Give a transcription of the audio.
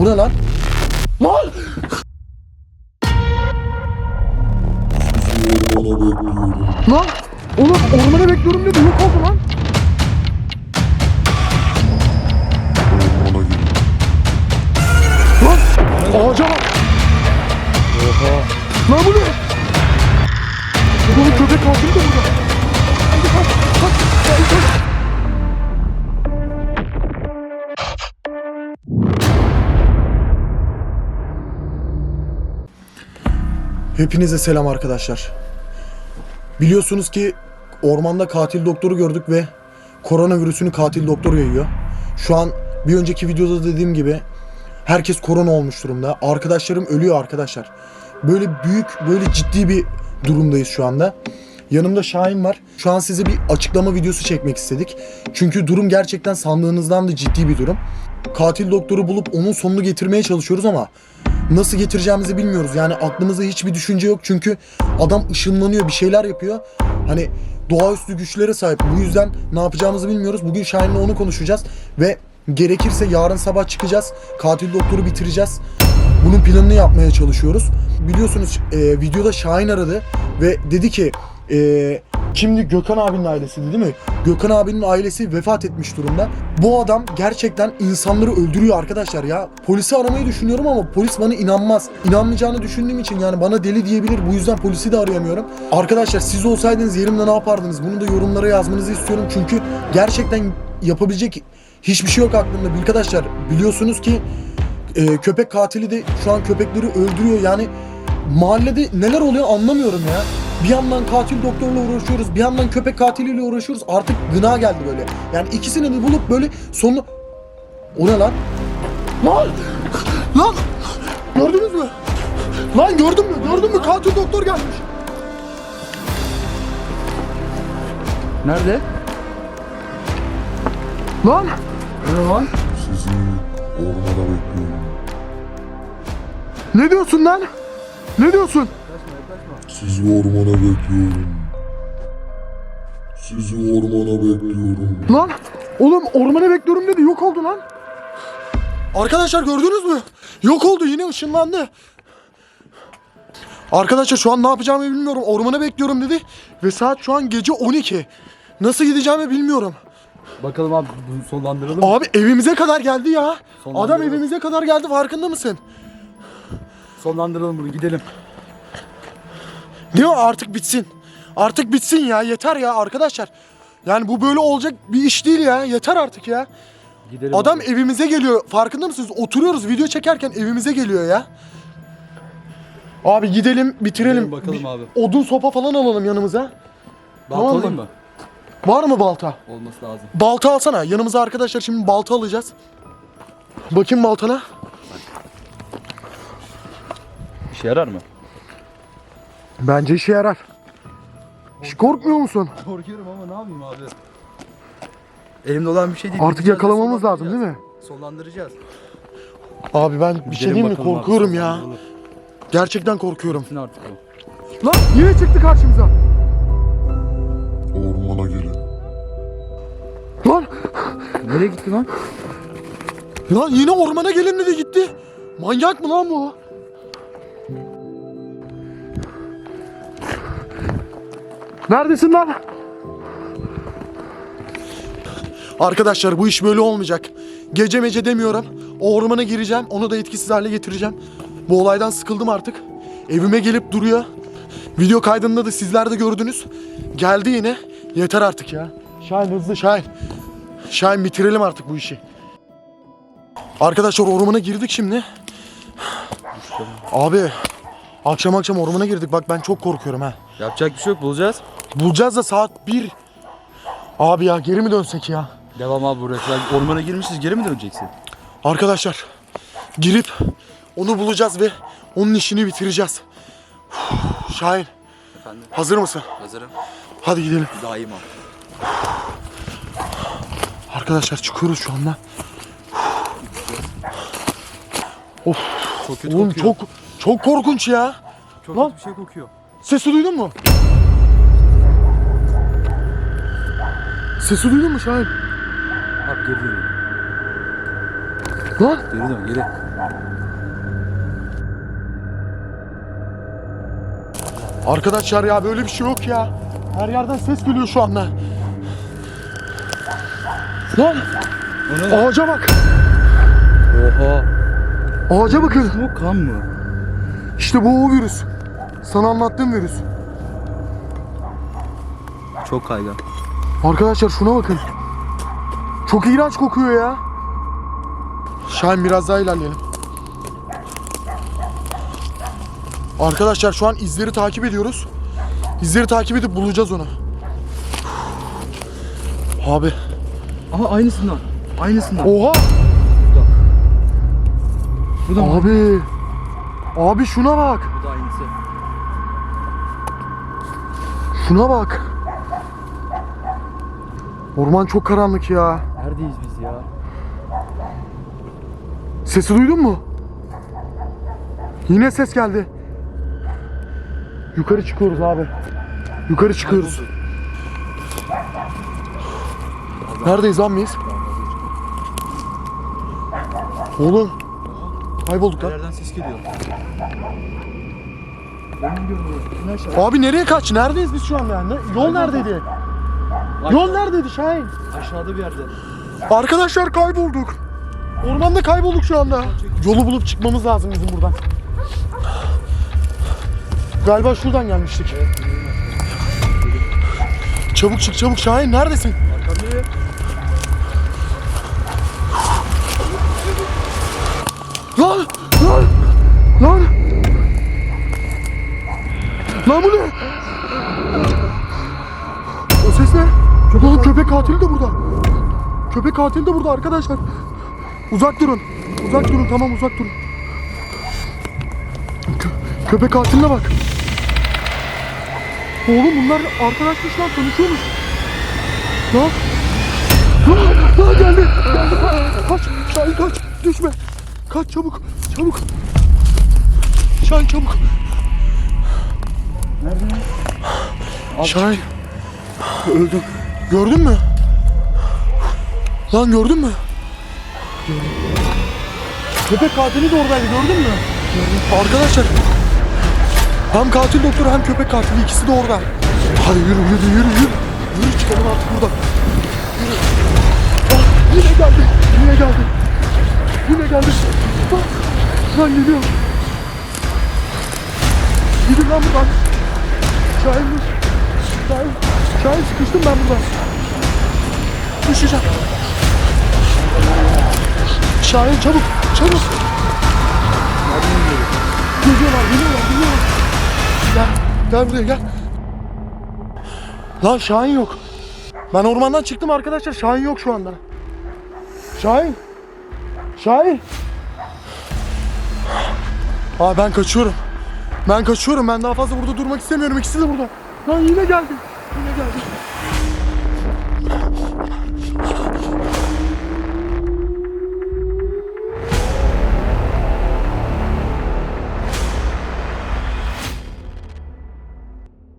O ne lan? Lan! Lan! Oğlum ormana bekliyorum dedi yok oldu lan. Lan! Ağaca bak! Oha. Lan bu ne? Oğlum köpek kaldı da burada. Hadi kaç, kaç, kaç, kaç. Hepinize selam arkadaşlar. Biliyorsunuz ki ormanda katil doktoru gördük ve koronavirüsünü katil doktor yayıyor. Şu an bir önceki videoda dediğim gibi herkes korona olmuş durumda. Arkadaşlarım ölüyor arkadaşlar. Böyle büyük, böyle ciddi bir durumdayız şu anda. Yanımda Şahin var. Şu an size bir açıklama videosu çekmek istedik. Çünkü durum gerçekten sandığınızdan da ciddi bir durum. Katil doktoru bulup onun sonunu getirmeye çalışıyoruz ama nasıl getireceğimizi bilmiyoruz. Yani aklımızda hiçbir düşünce yok çünkü adam ışınlanıyor, bir şeyler yapıyor. Hani doğaüstü güçlere sahip. Bu yüzden ne yapacağımızı bilmiyoruz. Bugün Şahin'le onu konuşacağız ve gerekirse yarın sabah çıkacağız. Katil doktoru bitireceğiz. Bunun planını yapmaya çalışıyoruz. Biliyorsunuz e, videoda Şahin aradı ve dedi ki e, kimdi Gökhan abinin ailesi değil mi? Gökhan abinin ailesi vefat etmiş durumda. Bu adam gerçekten insanları öldürüyor arkadaşlar ya. Polisi aramayı düşünüyorum ama polis bana inanmaz. İnanmayacağını düşündüğüm için yani bana deli diyebilir. Bu yüzden polisi de arayamıyorum. Arkadaşlar siz olsaydınız yerimde ne yapardınız? Bunu da yorumlara yazmanızı istiyorum. Çünkü gerçekten yapabilecek hiçbir şey yok aklımda. Arkadaşlar biliyorsunuz ki e, köpek katili de şu an köpekleri öldürüyor. Yani mahallede neler oluyor anlamıyorum ya. Bir yandan katil doktorla uğraşıyoruz, bir yandan köpek katiliyle uğraşıyoruz. Artık gına geldi böyle. Yani ikisini de bulup böyle sonu... O ne lan? Lan! Lan! Gördünüz mü? Lan gördün mü? Gördün mü? Katil doktor gelmiş. Nerede? Lan! Ne lan? Sizi ormana bekliyorum. Ne diyorsun lan? Ne diyorsun? Sizi ormana bekliyorum. Sizi ormana bekliyorum. Lan oğlum ormana bekliyorum dedi yok oldu lan. Arkadaşlar gördünüz mü? Yok oldu yine ışınlandı. Arkadaşlar şu an ne yapacağımı bilmiyorum. Ormana bekliyorum dedi. Ve saat şu an gece 12. Nasıl gideceğimi bilmiyorum. Bakalım abi bunu sonlandıralım. Abi evimize kadar geldi ya. Adam evimize kadar geldi farkında mısın? Sonlandıralım bunu gidelim. Değil mi? Artık bitsin. Artık bitsin ya. Yeter ya arkadaşlar. Yani bu böyle olacak bir iş değil ya. Yeter artık ya. Gidelim. Adam abi. evimize geliyor. Farkında mısınız? Oturuyoruz video çekerken evimize geliyor ya. Abi gidelim bitirelim. Gidelim bakalım Bir abi. Odun sopa falan alalım yanımıza. Balta tamam mı? alayım mı? Var mı balta? Olması lazım. Balta alsana. Yanımıza arkadaşlar şimdi balta alacağız. Bakayım baltana. İşe yarar mı? Bence işe yarar. Hiç korkmuyor musun? Korkuyorum ama ne yapayım abi? Elimde olan bir şey değil. Artık Gideceğiz yakalamamız lazım değil mi? Sonlandıracağız. Abi ben bir şey Gidelim diyeyim mi? bakalım abi, Korkuyorum ya. Gerçekten korkuyorum. Bitsin artık o. Lan yine çıktı karşımıza. Ormana gelin. Lan Nereye gitti lan? Lan yine ormana gelin dedi gitti. Manyak mı lan bu? Neredesin lan? Arkadaşlar bu iş böyle olmayacak. Gece mece demiyorum. O ormana gireceğim. Onu da etkisiz hale getireceğim. Bu olaydan sıkıldım artık. Evime gelip duruyor. Video kaydında da sizler de gördünüz. Geldi yine. Yeter artık ya. Şahin hızlı Şahin. Şahin bitirelim artık bu işi. Arkadaşlar ormana girdik şimdi. Abi akşam akşam ormana girdik. Bak ben çok korkuyorum ha. Yapacak bir şey yok bulacağız. Bulacağız da saat 1. Abi ya geri mi dönsek ya? Devam abi buraya. Ormana girmişiz geri mi döneceksin? Arkadaşlar girip onu bulacağız ve onun işini bitireceğiz. Uf, Şahin Efendim hazır mısın? hazırım. Hadi gidelim. Daima. Arkadaşlar çıkıyoruz şu anda. Of Çok kötü oğlum kokuyor. çok çok korkunç ya. çok Lan. kötü bir şey kokuyor. Sesi duydun mu? Sesi duydun mu Şahin? Abi geri dönelim. Lan Geri dön geri. arkadaşlar ya böyle bir şey yok ya. Her yerden ses geliyor şu anda. Lan O ne lan? ağaca bak. Oha. Ağaca bakın. Bu kan mı? İşte bu o virüs. Sana anlattığım virüs. Çok kaygan. Arkadaşlar şuna bakın. Çok iğrenç kokuyor ya. Şahin biraz daha ilerleyelim. Arkadaşlar şu an izleri takip ediyoruz. İzleri takip edip bulacağız onu. Abi. Aha aynısından. Aynısından. Oha. Bu da mı? Abi. Abi şuna bak. Bu da aynısı. Şuna bak. Orman çok karanlık ya. Neredeyiz biz ya? Sesi duydun mu? Yine ses geldi. Yukarı çıkıyoruz abi. Yukarı çıkıyoruz. Neredeyiz lan biz? Oğlum. Kaybolduk lan. yerden ses geliyor. Abi nereye kaç? Neredeyiz biz şu anda yani? Yol neredeydi? Yol neredeydi Şahin? Aşağıda bir yerde. Arkadaşlar kaybolduk. Ormanda kaybolduk şu anda. Yolu bulup çıkmamız lazım bizim buradan. Galiba şuradan gelmiştik. Çabuk çık çabuk Şahin neredesin? Arkam nereye? Lan! Lan! Lan! Lan bu ne? Katili de burada. Köpek katili de burada arkadaşlar. Uzak durun. Uzak durun tamam uzak durun. Kö- köpek katiline bak. Oğlum bunlar arkadaşmış lan tanışıyormuş. Lan. Lan, lan geldi. Geldi. Kaç. Şahin kaç. Düşme. Kaç çabuk. Çabuk. Şahin çabuk. Nerede? Şahin. Öldüm. Gördün mü? Lan gördün mü? Köpek katili de oradaydı gördün mü? Arkadaşlar. Hem katil doktoru hem köpek katili ikisi de orada. Hadi yürü yürü yürü yürü. Yürü çıkalım artık buradan. Yürü. Ah, yine geldi. Yine geldi. Yine geldi. Ah, lan geliyor. Gidin lan buradan. Şahin dur. Şahin sıkıştım ben burada. Düşeceğim. Şahin çabuk, çabuk. Geliyorlar, geliyorlar, geliyorlar. Gel, gel buraya gel. Lan Şahin yok. Ben ormandan çıktım arkadaşlar. Şahin yok şu anda. Şahin. Şahin. Aa ben kaçıyorum. Ben kaçıyorum. Ben daha fazla burada durmak istemiyorum. İkisi de burada. Lan yine geldi. 今天第二